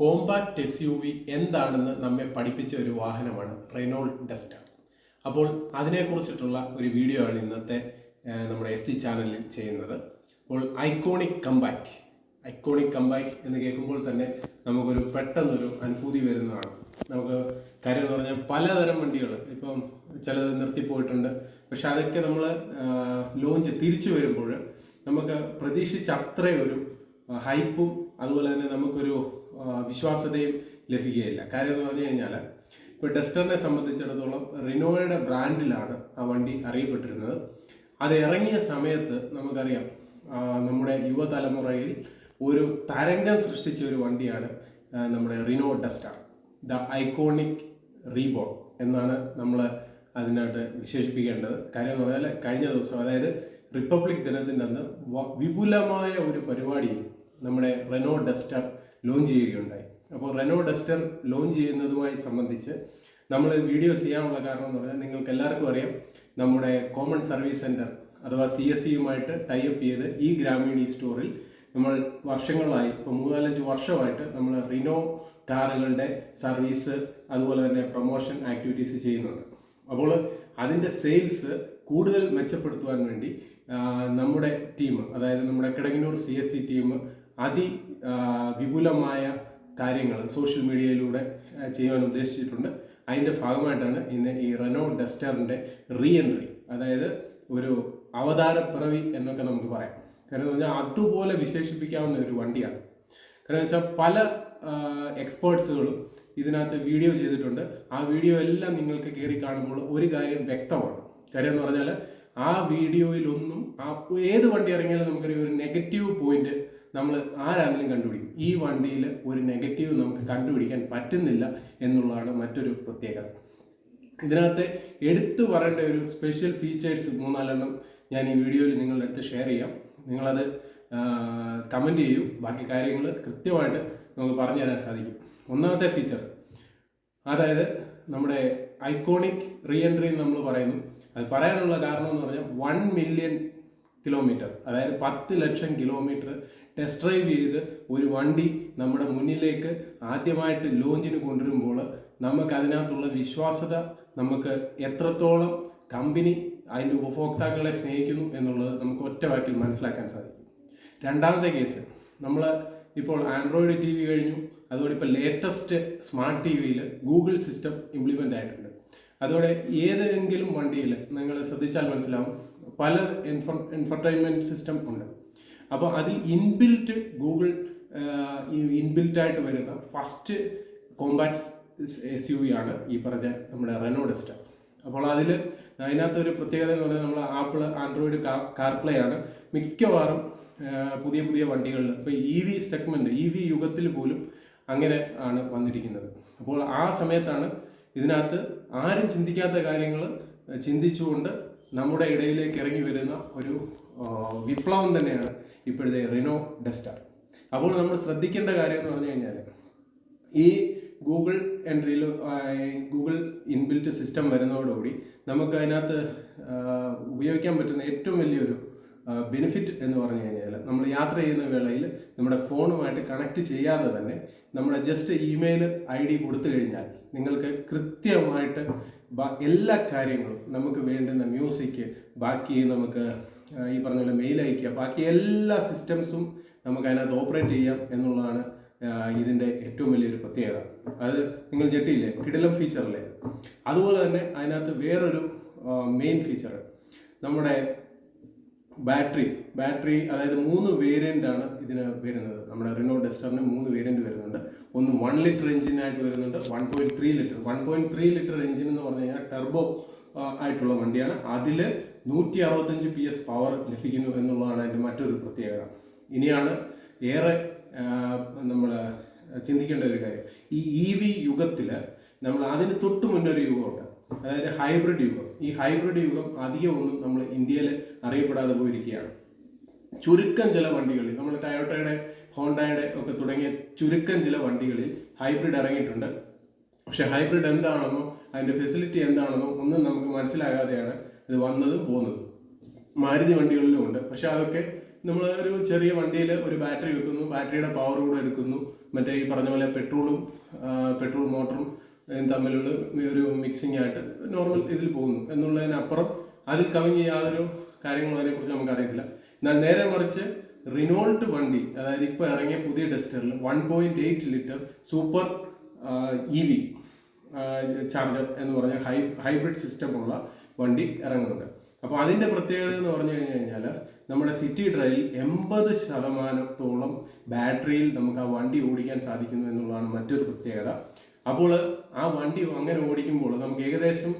Compact S U V എന്താണെന്ന് നമ്മെ പഠിപ്പിച്ച ഒരു വാഹനമാണ് റെനോൾഡ് ഡസ്റ്റർ അപ്പോൾ അതിനെക്കുറിച്ചിട്ടുള്ള ഒരു വീഡിയോ ആണ് ഇന്നത്തെ നമ്മുടെ എസ് ടി ചാനലിൽ ചെയ്യുന്നത്. അപ്പോൾ ഐക്കോണിക് കമ്പാക്ട് ഐക്കോണിക് കമ്പാക്ട് എന്ന് കേൾക്കുമ്പോൾ തന്നെ നമുക്കൊരു പെട്ടെന്നൊരു അനുഭൂതി വരുന്നതാണ്. നമുക്ക് കാര്യം എന്ന് പറഞ്ഞാൽ പലതരം വണ്ടികൾ ഇപ്പം ചിലത് നിർത്തിപ്പോയിട്ടുണ്ട്. പക്ഷെ അതൊക്കെ നമ്മൾ ലോഞ്ച് തിരിച്ചു വരുമ്പോൾ നമുക്ക് പ്രതീക്ഷിച്ച അത്രയും ഒരു ഹൈപ്പും അതുപോലെ തന്നെ നമുക്കൊരു വിശ്വാസ്യതയും ലഭിക്കുകയില്ല. കാര്യം എന്ന് പറഞ്ഞു കഴിഞ്ഞാൽ ഇപ്പോൾ ഡസ്റ്ററിനെ സംബന്ധിച്ചിടത്തോളം റിനോയുടെ ബ്രാൻഡിലാണ് ആ വണ്ടി അറിയപ്പെട്ടിരുന്നത്. അത് ഇറങ്ങിയ സമയത്ത് നമുക്കറിയാം നമ്മുടെ യുവതലമുറയിൽ ഒരു തരംഗം സൃഷ്ടിച്ച ഒരു വണ്ടിയാണ് നമ്മുടെ Renault Duster. The iconic reborn എന്നാണ് നമ്മൾ അതിനായിട്ട് വിശേഷിപ്പിക്കേണ്ടത്. കാര്യം എന്ന് പറഞ്ഞാൽ കഴിഞ്ഞ ദിവസം അതായത് റിപ്പബ്ലിക് ദിനത്തിന്റെ അന്ന് വിപുലമായ ഒരു പരിപാടിയും നമ്മുടെ റെനോ ഡസ്റ്റർ ലോഞ്ച് ചെയ്യുകയുണ്ടായി. അപ്പോൾ റെനോ ഡസ്റ്റർ ലോഞ്ച് ചെയ്യുന്നതുമായി സംബന്ധിച്ച് നമ്മൾ വീഡിയോ ചെയ്യാനുള്ള കാരണം എന്ന് പറഞ്ഞാൽ നിങ്ങൾക്ക് എല്ലാവർക്കും അറിയാം നമ്മുടെ കോമൺ സർവീസ് സെന്റർ അഥവാ സി എസ് സിയുമായിട്ട് ടൈപ്പ് ചെയ്ത് ഈ ഗ്രാമീണി സ്റ്റോറിൽ നമ്മൾ വർഷങ്ങളായി ഇപ്പോൾ മൂന്നാലഞ്ച് വർഷമായിട്ട് നമ്മൾ റിനോ കാറുകളുടെ സർവീസ് അതുപോലെ തന്നെ പ്രൊമോഷൻ ആക്ടിവിറ്റീസ് ചെയ്യുന്നുണ്ട്. അപ്പോൾ അതിന്റെ സെയിൽസ് കൂടുതൽ മെച്ചപ്പെടുത്തുവാൻ വേണ്ടി നമ്മുടെ ടീം അതായത് നമ്മുടെ Kidanganoor C S C team അതി വിപുലമായ കാര്യങ്ങൾ സോഷ്യൽ മീഡിയയിലൂടെ ചെയ്യാൻ ഉദ്ദേശിച്ചിട്ടുണ്ട്. അതിന്റെ ഭാഗമായിട്ടാണ് ഇന്ന് ഈ റെനോ ഡസ്റ്ററിന്റെ റീ എൻട്രി അതായത് ഒരു അവതാരപ്പിറവി എന്നൊക്കെ നമുക്ക് പറയാം. കാരണം എന്ന് പറഞ്ഞാൽ അതുപോലെ വിശേഷിപ്പിക്കാവുന്ന ഒരു വണ്ടിയാണ്. കാരണം വെച്ചാൽ പല എക്സ്പേർട്സുകളും ഇതിനകത്ത് വീഡിയോ ചെയ്തിട്ടുണ്ട്. ആ വീഡിയോ എല്ലാം നിങ്ങൾക്ക് കയറി കാണുമ്പോൾ ഒരു കാര്യം വ്യക്തമാണ്. കാര്യം എന്ന് പറഞ്ഞാൽ ആ വീഡിയോയിലൊന്നും ആ ഏത് വണ്ടി ഇറങ്ങിയാലും നമുക്കൊരു ഒരു നെഗറ്റീവ് പോയിന്റ് നമ്മൾ ആരാണെങ്കിലും കണ്ടുപിടിക്കും. ഈ വണ്ടിയിൽ ഒരു നെഗറ്റീവ് നമുക്ക് കണ്ടുപിടിക്കാൻ പറ്റുന്നില്ല എന്നുള്ളതാണ് മറ്റൊരു പ്രത്യേകത. ഇതിനകത്ത് എടുത്തു പറയേണ്ട ഒരു സ്പെഷ്യൽ ഫീച്ചേഴ്സ് മൂന്നാലെണ്ണം ഞാൻ ഈ വീഡിയോയിൽ നിങ്ങളുടെ അടുത്ത് ഷെയർ ചെയ്യാം. നിങ്ങളത് കമന്റ് ചെയ്യൂ. ബാക്കി കാര്യങ്ങൾ കൃത്യമായിട്ട് നമുക്ക് പറഞ്ഞു തരാൻ സാധിക്കും. ഒന്നാമത്തെ ഫീച്ചർ അതായത് നമ്മുടെ ഐക്കോണിക് റീ എൻട്രി നമ്മൾ പറയുന്നു. അത് പറയാനുള്ള കാരണം എന്ന് പറഞ്ഞാൽ വൺ മില്യൺ കിലോമീറ്റർ. അതായത് പത്ത് ലക്ഷം കിലോമീറ്റർ ടെസ്റ്റ് ഡ്രൈവ് ചെയ്ത് ഒരു വണ്ടി നമ്മുടെ മുന്നിലേക്ക് ആദ്യമായിട്ട് ലോഞ്ചിന് കൊണ്ടുവരുമ്പോൾ നമുക്ക് അതിനകത്തുള്ള വിശ്വാസത നമുക്ക് എത്രത്തോളം കമ്പനി അതിന്റെ ഉപഭോക്താക്കളെ സ്നേഹിക്കുന്നു എന്നുള്ളത് നമുക്ക് ഒറ്റ വാക്കിൽ മനസ്സിലാക്കാൻ സാധിക്കും. രണ്ടാമത്തെ കേസ് നമ്മൾ ഇപ്പോൾ ആൻഡ്രോയിഡ് ടി വി കഴിഞ്ഞു. അതുകൊണ്ട് ഇപ്പോൾ ലേറ്റസ്റ്റ് സ്മാർട്ട് ടി വിയിൽ ഗൂഗിൾ സിസ്റ്റം ഇംപ്ലിമെന്റ് ആയിട്ടുണ്ട്. അതോടെ ഏതെങ്കിലും വണ്ടിയിൽ നിങ്ങൾ ശ്രദ്ധിച്ചാൽ മനസ്സിലാവും പല ഇൻഫർ ഇൻഫർടൈൻമെന്റ് സിസ്റ്റം ഉണ്ട്. അപ്പോൾ അതിൽ ഇൻബിൽറ്റ് ഗൂഗിൾ ഇൻബിൽറ്റ് ആയിട്ട് വരുന്ന first compact S U V ആണ് ഈ പറഞ്ഞ നമ്മുടെ റെനോ ഡസ്റ്റർ അപ്പോൾ അതിൽ അതിനകത്ത് ഒരു പ്രത്യേകത എന്ന് പറഞ്ഞാൽ നമ്മൾ ആപ്പിൾ ആൻഡ്രോയിഡ് കാർ കാർപ്ലേ ആണ്. മിക്കവാറും പുതിയ പുതിയ വണ്ടികളിൽ ഇപ്പോൾ E V segment E V യുഗത്തിൽ പോലും അങ്ങനെ ആണ് വന്നിരിക്കുന്നത്. അപ്പോൾ ആ സമയത്താണ് ഇതിനകത്ത് ആരും ചിന്തിക്കാത്ത കാര്യങ്ങൾ ചിന്തിച്ചുകൊണ്ട് നമ്മുടെ ഇടയിലേക്ക് ഇറങ്ങി വരുന്ന ഒരു വിപ്ലവം തന്നെയാണ് ഇപ്പോഴത്തെ റിനോ ഡസ്റ്റർ അപ്പോൾ നമ്മൾ ശ്രദ്ധിക്കേണ്ട കാര്യം എന്ന് പറഞ്ഞു കഴിഞ്ഞാൽ ഈ ഗൂഗിൾ എൻട്രിയിൽ ഗൂഗിൾ ഇൻബിൽറ്റ് സിസ്റ്റം വരുന്നതോടുകൂടി നമുക്ക് അതിനകത്ത് ഉപയോഗിക്കാൻ പറ്റുന്ന ഏറ്റവും വലിയൊരു ബെനിഫിറ്റ് എന്ന് പറഞ്ഞു കഴിഞ്ഞാൽ നമ്മൾ യാത്ര ചെയ്യുന്ന വേളയിൽ നമ്മുടെ ഫോണുമായിട്ട് കണക്ട് ചെയ്യാതെ തന്നെ നമ്മുടെ ജസ്റ്റ് ഇമെയിൽ ഐ ഡി കൊടുത്തു കഴിഞ്ഞാൽ നിങ്ങൾക്ക് കൃത്യമായിട്ട് എല്ലാ കാര്യങ്ങളും നമുക്ക് വേണ്ടുന്ന മ്യൂസിക് ബാക്കി നമുക്ക് ഈ പറഞ്ഞ പോലെ മെയിൽ അയക്കുക ബാക്കി എല്ലാ സിസ്റ്റംസും നമുക്ക് അതിനകത്ത് ഓപ്പറേറ്റ് ചെയ്യാം എന്നുള്ളതാണ് ഇതിന്റെ ഏറ്റവും വലിയൊരു പ്രത്യേകത. അത് നിങ്ങൾ ജെട്ടിയില്ലേ? കിടിലം ഫീച്ചറല്ലേ അതുപോലെ തന്നെ അതിനകത്ത് വേറൊരു മെയിൻ ഫീച്ചർ നമ്മുടെ ബാറ്ററി ബാറ്ററി അതായത് മൂന്ന് വേരിയന്റ് ആണ് ഇതിന് വരുന്നത്. നമ്മുടെ റിനോ ഡസ്റ്ററിന് മൂന്ന് വേരിയന്റ് വരുന്നുണ്ട്. ഒന്ന് വൺ ലിറ്റർ എഞ്ചിനായിട്ട് വരുന്നുണ്ട്. One point three litre one point three litre engine എന്ന് പറഞ്ഞു കഴിഞ്ഞാൽ ടെർബോ ആയിട്ടുള്ള വണ്ടിയാണ്. അതിൽ നൂറ്റി അറുപത്തഞ്ച് പി എസ് പവർ ലഭിക്കുന്നു എന്നുള്ളതാണ് അതിന്റെ മറ്റൊരു പ്രത്യേകത. ഇനിയാണ് ഏറെ നമ്മൾ ചിന്തിക്കേണ്ട ഒരു കാര്യം. ഈ ഇ വി യുഗത്തിൽ നമ്മൾ അതിന് തൊട്ട് മുന്നൊരു യുഗമുണ്ട്. അതായത് ഹൈബ്രിഡ് യുഗം. ഈ ഹൈബ്രിഡ് യുഗം അധികമൊന്നും നമ്മൾ ഇന്ത്യയിൽ അറിയപ്പെടാതെ പോയിരിക്കുകയാണ്. ചുരുക്കം ചില വണ്ടികളിൽ നമ്മൾ ടയോട്ടയുടെ ഹോണ്ടയുടെ ഒക്കെ തുടങ്ങിയ ചുരുക്കം ചില വണ്ടികളിൽ ഹൈബ്രിഡ് ഇറങ്ങിയിട്ടുണ്ട്. പക്ഷെ ഹൈബ്രിഡ് എന്താണെന്നോ അതിന്റെ ഫെസിലിറ്റി എന്താണെന്നോ ഒന്നും നമുക്ക് മനസ്സിലാകാതെയാണ് ഇത് വന്നതും പോകുന്നതും മാരുതി വണ്ടികളിലും ഉണ്ട്. പക്ഷെ അതൊക്കെ നമ്മൾ ഒരു ചെറിയ വണ്ടിയിൽ ഒരു ബാറ്ററി വെക്കുന്നു ബാറ്ററിയുടെ പവർ കൂടെ എടുക്കുന്നു. മറ്റേ ഈ പറഞ്ഞ പോലെ പെട്രോളും പെട്രോൾ മോട്ടറും തമ്മിലുള്ള ഒരു മിക്സിംഗ് ആയിട്ട് നോർമൽ ഇതിൽ പോകുന്നു. എന്നുള്ളതിനപ്പുറം അതിൽ കവിഞ്ഞ് യാതൊരു കാര്യങ്ങളും അതിനെക്കുറിച്ച് നമുക്ക് അറിയത്തില്ല എന്നാൽ നേരെ മറിച്ച് റിനോൾട്ട് വണ്ടി അതായത് ഇപ്പോൾ ഇറങ്ങിയ പുതിയ ഡസ്റ്ററിൽ one point eight litre super E V charger എന്ന് പറഞ്ഞ ഹൈ ഹൈബ്രിഡ് സിസ്റ്റം ഉള്ള വണ്ടി ഇറങ്ങുന്നുണ്ട്. അപ്പോൾ അതിന്റെ പ്രത്യേകത എന്ന് പറഞ്ഞു കഴിഞ്ഞു കഴിഞ്ഞാൽ നമ്മുടെ സിറ്റി ഡ്രൈവിൽ എൺപത് ശതമാനത്തോളം ബാറ്ററിയിൽ നമുക്ക് ആ വണ്ടി ഓടിക്കാൻ സാധിക്കുന്നു എന്നുള്ളതാണ് മറ്റൊരു പ്രത്യേകത. അപ്പോൾ ആ വണ്ടി അങ്ങനെ ഓടിക്കുമ്പോൾ നമുക്ക് ഏകദേശം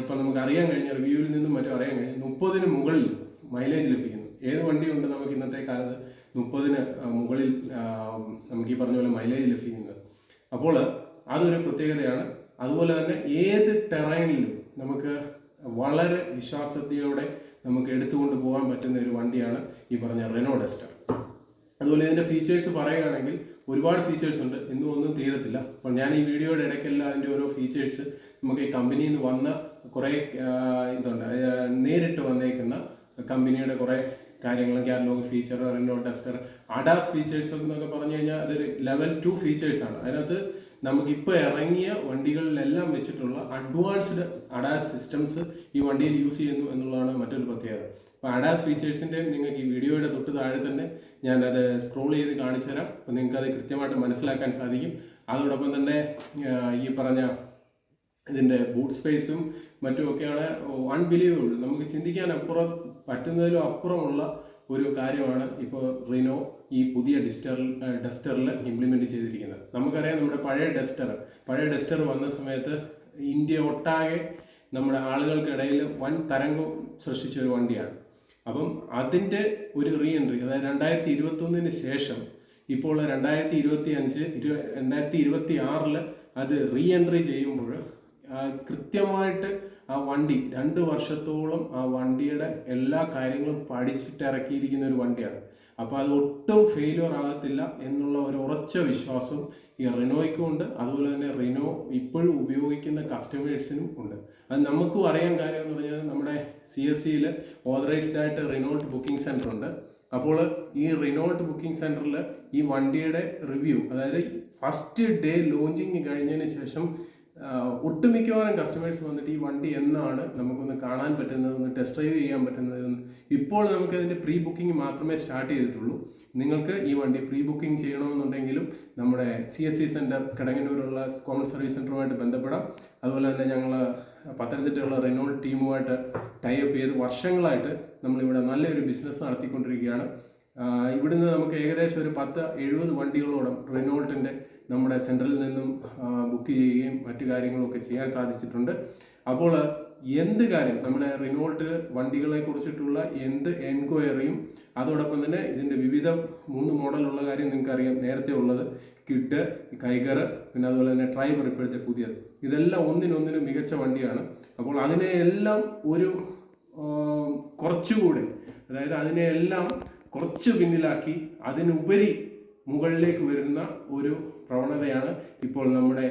ഇപ്പം നമുക്ക് അറിയാൻ കഴിഞ്ഞ റിവ്യൂവിൽ നിന്നും മറ്റും അറിയാൻ കഴിഞ്ഞ മുപ്പതിന് മുകളിൽ മൈലേജ് ലഭിക്കുന്നു. ഏത് വണ്ടിയുണ്ട് നമുക്ക് ഇന്നത്തെ കാലത്ത്? മുപ്പതിന് മുകളിൽ നമുക്ക് ഈ പറഞ്ഞ പോലെ മൈലേജ് ലഭിക്കുന്നത്. അപ്പോൾ അതൊരു പ്രത്യേകതയാണ്. അതുപോലെ തന്നെ ഏത് ടെറൈനിലും നമുക്ക് വളരെ വിശ്വാസതയോടെ നമുക്ക് എടുത്തുകൊണ്ട് പോകാൻ പറ്റുന്ന ഒരു വണ്ടിയാണ് ഈ പറഞ്ഞ റെനോ ഡസ്റ്റർ അതുപോലെ ഇതിന്റെ ഫീച്ചേഴ്സ് പറയുകയാണെങ്കിൽ ഒരുപാട് ഫീച്ചേഴ്സ് ഉണ്ട്. എന്നും ഒന്നും തീരത്തില്ല. അപ്പോൾ ഞാൻ ഈ വീഡിയോയുടെ ഇടയ്ക്കെല്ലാം അതിന്റെ ഓരോ ഫീച്ചേഴ്സ് നമുക്ക് ഈ കമ്പനിയിൽ നിന്ന് വന്ന കുറേ ഇതുണ്ട്. നേരിട്ട് വന്നേക്കുന്ന കമ്പനിയുടെ കുറേ കാര്യങ്ങളും catalogue feature Renault Duster ADAS features എന്നൊക്കെ പറഞ്ഞു കഴിഞ്ഞാൽ അതൊരു ലെവൽ ടു ഫീച്ചേഴ്സ് ആണ്. അതിനകത്ത് നമുക്കിപ്പോൾ ഇറങ്ങിയ വണ്ടികളിലെല്ലാം വെച്ചിട്ടുള്ള അഡ്വാൻസ്ഡ് അഡാസ് സിസ്റ്റംസ് ഈ വണ്ടിയിൽ യൂസ് ചെയ്യുന്നു എന്നുള്ളതാണ് മറ്റൊരു പ്രത്യേകത. അപ്പോൾ അഡാസ് ഫീച്ചേഴ്സിന്റെയും നിങ്ങൾക്ക് ഈ വീഡിയോയുടെ തൊട്ട് താഴെ തന്നെ ഞാനത് സ്ക്രോൾ ചെയ്ത് കാണിച്ചു തരാം അപ്പോൾ അത് കൃത്യമായിട്ട് മനസ്സിലാക്കാൻ സാധിക്കും. അതോടൊപ്പം തന്നെ ഈ പറഞ്ഞ ഇതിന്റെ ബൂട്ട് സ്പേസും മറ്റുമൊക്കെയാണ് അൺബിലീവബിൾ നമുക്ക് ചിന്തിക്കാൻ അപ്പുറം പറ്റുന്നതിലും അപ്പുറമുള്ള ഒരു കാര്യമാണ് ഇപ്പോൾ റിനോ ഈ പുതിയ ഡിസ്റ്റർ ഡസ്റ്ററിൽ ഇംപ്ലിമെന്റ് ചെയ്തിരിക്കുന്നത്. നമുക്കറിയാം നമ്മുടെ പഴയ ഡസ്റ്റർ പഴയ ഡസ്റ്റർ വന്ന സമയത്ത് ഇന്ത്യ ഒട്ടാകെ നമ്മുടെ ആളുകൾക്കിടയിൽ വൻ തരംഗം സൃഷ്ടിച്ച ഒരു വണ്ടിയാണ്. അപ്പം അതിന്റെ ഒരു റീ എൻട്രി അതായത് രണ്ടായിരത്തി ഇരുപത്തൊന്നിന് ശേഷം ഇപ്പോൾ രണ്ടായിരത്തി ഇരുപത്തി അഞ്ച് ഇരു രണ്ടായിരത്തി ഇരുപത്തി ആറിൽ അത് റീ എൻട്രി ചെയ്യുമ്പോൾ കൃത്യമായിട്ട് ആ വണ്ടി രണ്ട് വർഷത്തോളം ആ വണ്ടിയുടെ എല്ലാ കാര്യങ്ങളും പഠിച്ചിട്ട് ഇറക്കിയിരിക്കുന്ന ഒരു വണ്ടിയാണ്. അപ്പോൾ അത് ഒട്ടും ഫെയിലുവർ ആകത്തില്ല എന്നുള്ള ഒരു ഉറച്ച വിശ്വാസം ഈ റിനോയ്ക്കും ഉണ്ട്. അതുപോലെ തന്നെ റിനോ ഇപ്പോഴും ഉപയോഗിക്കുന്ന കസ്റ്റമേഴ്സിനും ഉണ്ട്. അത് നമുക്കും അറിയാൻ കാര്യം എന്ന് പറഞ്ഞാൽ നമ്മുടെ സി എസ് സിയിൽ ഓതറൈസ്ഡ് ആയിട്ട് റിനോൾട്ട് ബുക്കിംഗ് സെന്റർ ഉണ്ട്. അപ്പോൾ ഈ റിനോൾട്ട് ബുക്കിംഗ് സെന്ററിൽ ഈ വണ്ടിയുടെ റിവ്യൂ അതായത് ഫസ്റ്റ് ഡേ ലോഞ്ചിങ് കഴിഞ്ഞതിന് ശേഷം ഒട്ടുമിക്കവാറും കസ്റ്റമേഴ്സ് വന്നിട്ട് ഈ വണ്ടി എന്നാണ് നമുക്കൊന്ന് കാണാൻ പറ്റുന്നത് ഒന്ന് ടെസ്റ്റ് ഡ്രൈവ് ചെയ്യാൻ പറ്റുന്നത് ഇപ്പോൾ നമുക്ക് അതിന്റെ പ്രീ ബുക്കിംഗ് മാത്രമേ സ്റ്റാർട്ട് ചെയ്തിട്ടുള്ളൂ. നിങ്ങൾക്ക് ഈ വണ്ടി പ്രീ ബുക്കിംഗ് ചെയ്യണമെന്നുണ്ടെങ്കിലും നമ്മുടെ സി എസ് സി സെന്റർ കിടങ്ങനൂരുള്ള കോമൺ സർവീസ് സെന്ററുമായിട്ട് ബന്ധപ്പെടാം. അതുപോലെ തന്നെ ഞങ്ങൾ പത്തനംതിട്ടയുള്ള റെനോൾഡ് ടീമുമായിട്ട് ടൈപ്പ് ചെയ്ത് വർഷങ്ങളായിട്ട് നമ്മളിവിടെ നല്ലൊരു ബിസിനസ് നടത്തിക്കൊണ്ടിരിക്കുകയാണ്. ഇവിടുന്ന് നമുക്ക് ഏകദേശം ഒരു പത്ത് എഴുപത് വണ്ടികളോളം റെനോൾട്ടിന്റെ നമ്മുടെ സെൻട്രലിൽ നിന്നും ബുക്ക് ചെയ്യുകയും മറ്റു കാര്യങ്ങളൊക്കെ ചെയ്യാൻ സാധിച്ചിട്ടുണ്ട്. അപ്പോൾ എന്ത് കാര്യം? നമ്മുടെ റിനോൾട്ട് വണ്ടികളെ കുറിച്ചിട്ടുള്ള എന്ത് എൻക്വയറിയും അതോടൊപ്പം തന്നെ ഇതിന്റെ വിവിധ മൂന്ന് മോഡലുള്ള കാര്യം നിങ്ങൾക്ക് അറിയാം നേരത്തെ ഉള്ളത് കിട്ട് കൈകർ പിന്നെ അതുപോലെ തന്നെ ട്രൈബർ ഇപ്പോഴത്തെ പുതിയത്. ഇതെല്ലാം ഒന്നിനൊന്നിനും മികച്ച വണ്ടിയാണ്. അപ്പോൾ അതിനെ എല്ലാം ഒരു കുറച്ചുകൂടി അതായത് അതിനെ എല്ലാം കുറച്ച് പിന്നിലാക്കി അതിനുപരി മുകളിലേക്ക് വരുന്ന ഒരു പ്രവണതയാണ്. ഇപ്പോൾ നമ്മുടെ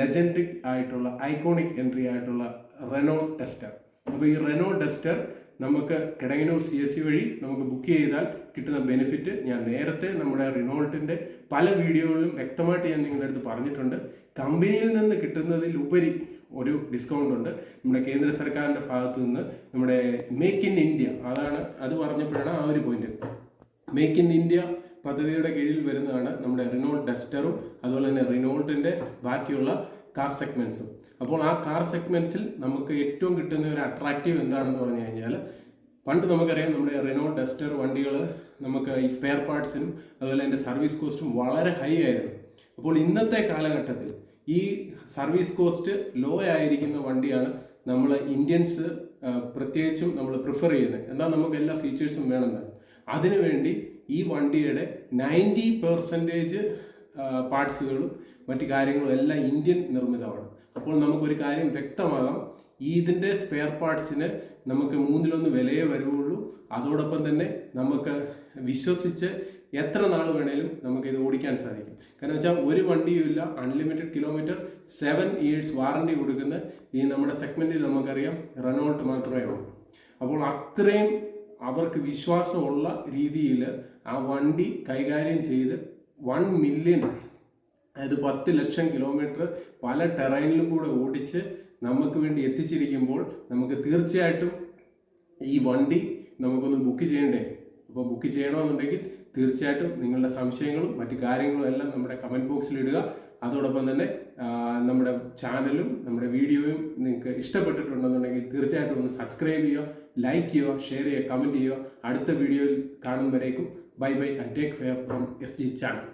ലെജൻഡിക് ആയിട്ടുള്ള ഐക്കോണിക് എൻട്രി ആയിട്ടുള്ള റെനോ ടെസ്റ്റർ അപ്പോൾ ഈ റെനോ ടെസ്റ്റർ നമുക്ക് കിടങ്ങനൂർ സി എസ് സി വഴി നമുക്ക് ബുക്ക് ചെയ്താൽ കിട്ടുന്ന ബെനിഫിറ്റ് ഞാൻ നേരത്തെ നമ്മുടെ റിനോൾട്ടിന്റെ പല വീഡിയോകളിലും വ്യക്തമായിട്ട് ഞാൻ നിങ്ങളുടെ അടുത്ത് പറഞ്ഞിട്ടുണ്ട്. കമ്പനിയിൽ നിന്ന് കിട്ടുന്നതിൽ ഉപരി ഒരു ഡിസ്കൗണ്ട് ഉണ്ട്. നമ്മുടെ കേന്ദ്ര സർക്കാരിന്റെ ഭാഗത്ത് നിന്ന് നമ്മുടെ മേക്ക് ഇൻ ഇന്ത്യ അതാണ് അത് പറഞ്ഞപ്പോഴാണ് ആ ഒരു പോയിന്റ് മേക്ക് ഇൻ ഇന്ത്യ പദ്ധതിയുടെ കീഴിൽ വരുന്നതാണ് നമ്മുടെ റിനോൾട്ട് ഡസ്റ്ററും അതുപോലെ തന്നെ റിനോൾട്ടിന്റെ ബാക്കിയുള്ള കാർ സെഗ്മെൻസും അപ്പോൾ ആ കാർ സെഗ്മെൻസിൽ നമുക്ക് ഏറ്റവും കിട്ടുന്ന ഒരു അട്രാക്റ്റീവ് എന്താണെന്ന് പറഞ്ഞു കഴിഞ്ഞാൽ പണ്ട് നമുക്കറിയാം നമ്മുടെ റിനോ ഡസ്റ്റർ വണ്ടികൾ നമുക്ക് ഈ സ്പെയർ പാർട്സിനും അതുപോലെ തന്നെ സർവീസ് കോസ്റ്റും വളരെ ഹൈ ആയിരുന്നു. അപ്പോൾ ഇന്നത്തെ കാലഘട്ടത്തിൽ ഈ സർവീസ് കോസ്റ്റ് ലോ ആയിരിക്കുന്ന വണ്ടിയാണ് നമ്മൾ ഇന്ത്യൻസ് പ്രത്യേകിച്ചും നമ്മൾ പ്രിഫർ ചെയ്യുന്നത്. എന്നാൽ നമുക്ക് എല്ലാ ഫീച്ചേഴ്സും വേണമെന്ന് അതിനുവേണ്ടി ഈ വണ്ടിയുടെ നയന്റി പെർസെന്റേജ് പാർട്സുകളും മറ്റു കാര്യങ്ങളും എല്ലാം ഇന്ത്യൻ നിർമ്മിതമാണ്. അപ്പോൾ നമുക്കൊരു കാര്യം വ്യക്തമാകാം. ഇതിന്റെ സ്പെയർ പാർട്സിന് നമുക്ക് മൂന്നിലൊന്ന് വിലയേ വരുവുള്ളൂ. അതോടൊപ്പം തന്നെ നമുക്ക് വിശ്വസിച്ച് എത്ര നാൾ വേണേലും നമുക്ക് ഇത് ഓടിക്കാൻ സാധിക്കും. കാരണം വെച്ചാൽ ഒരു വണ്ടിയുമില്ല unlimited kilometre seven years warranty കൊടുക്കുന്ന ഈ നമ്മുടെ സെഗ്മെന്റിൽ നമുക്കറിയാം റെനോൾട്ട് മാത്രമേ ഉള്ളൂ. അപ്പോൾ അത്രയും അവർക്ക് വിശ്വാസമുള്ള രീതിയിൽ ആ വണ്ടി കൈകാര്യം ചെയ്ത് വൺ മില്യൺ അതായത് പത്ത് ലക്ഷം കിലോമീറ്റർ പല ടെറൈനിലും കൂടെ ഓടിച്ച് നമുക്ക് വേണ്ടി എത്തിച്ചിരിക്കുമ്പോൾ നമുക്ക് തീർച്ചയായിട്ടും ഈ വണ്ടി നമുക്കൊന്ന് ബുക്ക് ചെയ്യണ്ടേ? അപ്പോൾ ബുക്ക് ചെയ്യണമെന്നുണ്ടെങ്കിൽ തീർച്ചയായിട്ടും നിങ്ങളുടെ സംശയങ്ങളും മറ്റു കാര്യങ്ങളും എല്ലാം നമ്മുടെ കമന്റ് ബോക്സിൽ ഇടുക. അതോടൊപ്പം തന്നെ നമ്മുടെ ചാനലും നമ്മുടെ വീഡിയോയും നിങ്ങൾക്ക് ഇഷ്ടപ്പെട്ടിട്ടുണ്ടെന്നുണ്ടെങ്കിൽ തീർച്ചയായിട്ടും ഒന്ന് സബ്സ്ക്രൈബ് ചെയ്യുക ലൈക്ക് ചെയ്യുക ഷെയർ ചെയ്യുക കമന്റ് ചെയ്യുക. അടുത്ത വീഡിയോയിൽ കാണും bye bye and take care from S G channel